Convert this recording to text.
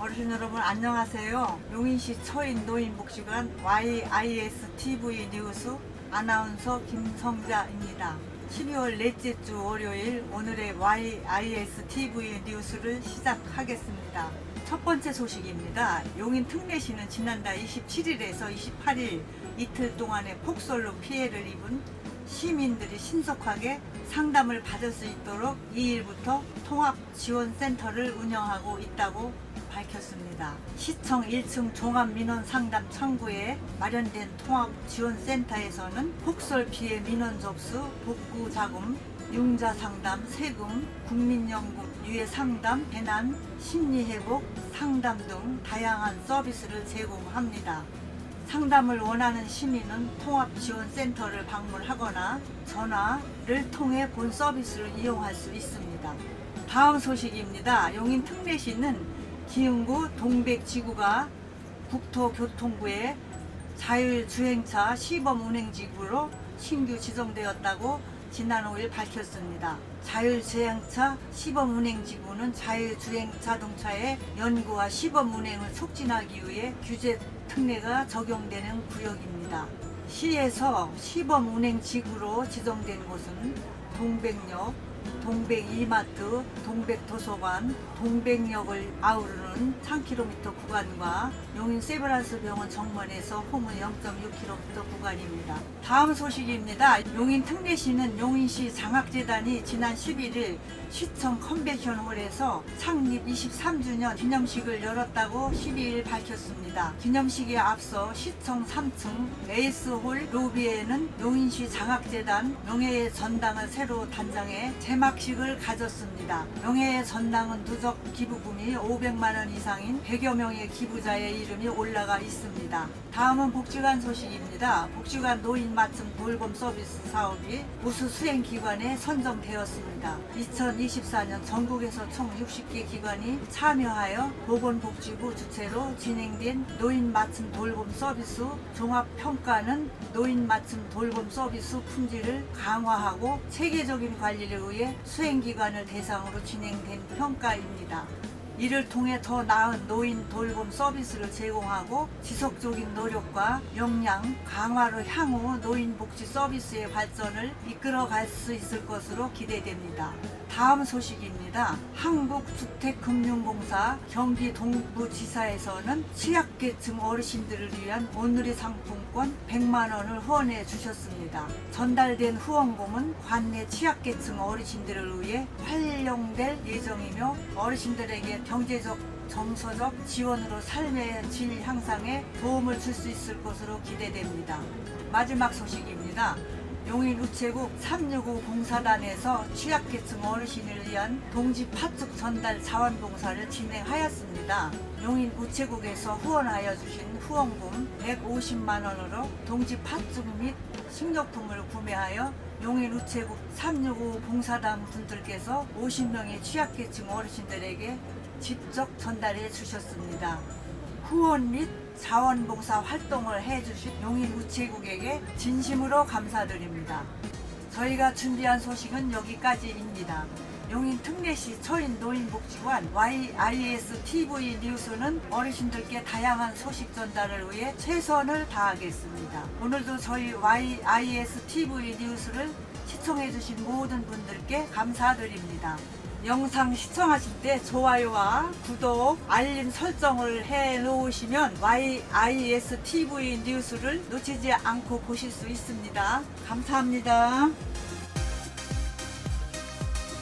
어르신 여러분 안녕하세요. 용인시 처인 노인 복지관 YIS TV 뉴스 아나운서 김성자입니다. 12월 넷째 주 월요일 오늘의 YIS TV 뉴스를 시작하겠습니다. 첫 번째 소식입니다. 용인 특례시는 지난달 27일에서 28일 이틀 동안의 폭설로 피해를 입은 시민들이 신속하게 상담을 받을 수 있도록 2일부터 통합지원센터를 운영하고 있다고 밝혔습니다. 시청 1층 종합민원 상담 창구에 마련된 통합지원센터에서는 폭설 피해 민원 접수, 복구 자금, 융자 상담, 세금, 국민연금, 유해 상담, 재난, 심리 회복, 상담 등 다양한 서비스를 제공합니다. 상담을 원하는 시민은 통합지원센터를 방문하거나 전화를 통해 본 서비스를 이용할 수 있습니다. 다음 소식입니다. 용인 특례시는 기흥구 동백지구가 국토교통부에 자율주행차 시범 운행지구로 신규 지정되었다고 지난 5일 밝혔습니다. 자율주행차 시범 운행지구는 자율주행 자동차의 연구와 시범 운행을 촉진하기 위해 규제 특례가 적용되는 구역입니다. 시에서 시범 운행지구로 지정된 곳은 동백역, 동백이마트, 동백도서관, 동백역을 아우르는 3km 구간과 용인 세브란스 병원 정문에서 호문 0.6km 구간입니다. 다음 소식입니다. 용인 특례시는 용인시 장학재단이 지난 11일 시청 컨벤션홀에서 창립 23주년 기념식을 열었다고 12일 밝혔습니다. 기념식에 앞서 시청 3층 레이스홀 로비에는 용인시 장학재단 명예의 전당을 새로 단장해 제막식을 가졌습니다. 명예의 전당은 누적 기부금이 500만 원 이상인 100여 명의 기부자의 이름이 올라가 있습니다. 다음은 복지관 소식입니다. 복지관 노인 맞춤 돌봄 서비스 사업이 우수 수행 기관에 선정되었습니다. 2024년 전국에서 총 60개 기관이 참여하여 보건복지부 주최로 진행된 노인 맞춤 돌봄 서비스 종합 평가는 노인 맞춤 돌봄 서비스 품질을 강화하고 체 계적인 관리를 위해 수행 기관을 대상으로 진행된 평가입니다. 이를 통해 더 나은 노인 돌봄 서비스를 제공하고 지속적인 노력과 역량 강화로 향후 노인 복지 서비스의 발전을 이끌어 갈 수 있을 것으로 기대됩니다. 다음 소식입니다. 한국주택금융공사 경기 동부지사에서는 취약계층 어르신들을 위한 오늘의 상품권 100만 원을 후원해 주셨습니다. 전달된 후원금은 관내 취약계층 어르신들을 위해 활용될 예정이며 어르신들에게 경제적 정서적 지원으로 삶의 질 향상에 도움을 줄 수 있을 것으로 기대됩니다. 마지막 소식입니다. 용인 우체국 365 봉사단에서 취약계층 어르신을 위한 동지 팥죽 전달 자원봉사를 진행하였습니다. 용인 우체국에서 후원하여 주신 후원금 150만 원으로 동지 팥죽 및 식료품을 구매하여 용인 우체국 365 봉사단 분들께서 50명의 취약계층 어르신들에게 직접 전달해 주셨습니다. 후원 및 자원봉사 활동을 해주신 용인 우체국에게 진심으로 감사드립니다. 저희가 준비한 소식은 여기까지입니다. 용인 특례시 처인 노인복지관 YIS TV 뉴스는 어르신들께 다양한 소식 전달을 위해 최선을 다하겠습니다. 오늘도 저희 YIS TV 뉴스를 시청해주신 모든 분들께 감사드립니다. 영상 시청하실 때 좋아요와 구독, 알림 설정을 해 놓으시면 YIS TV 뉴스를 놓치지 않고 보실 수 있습니다. 감사합니다.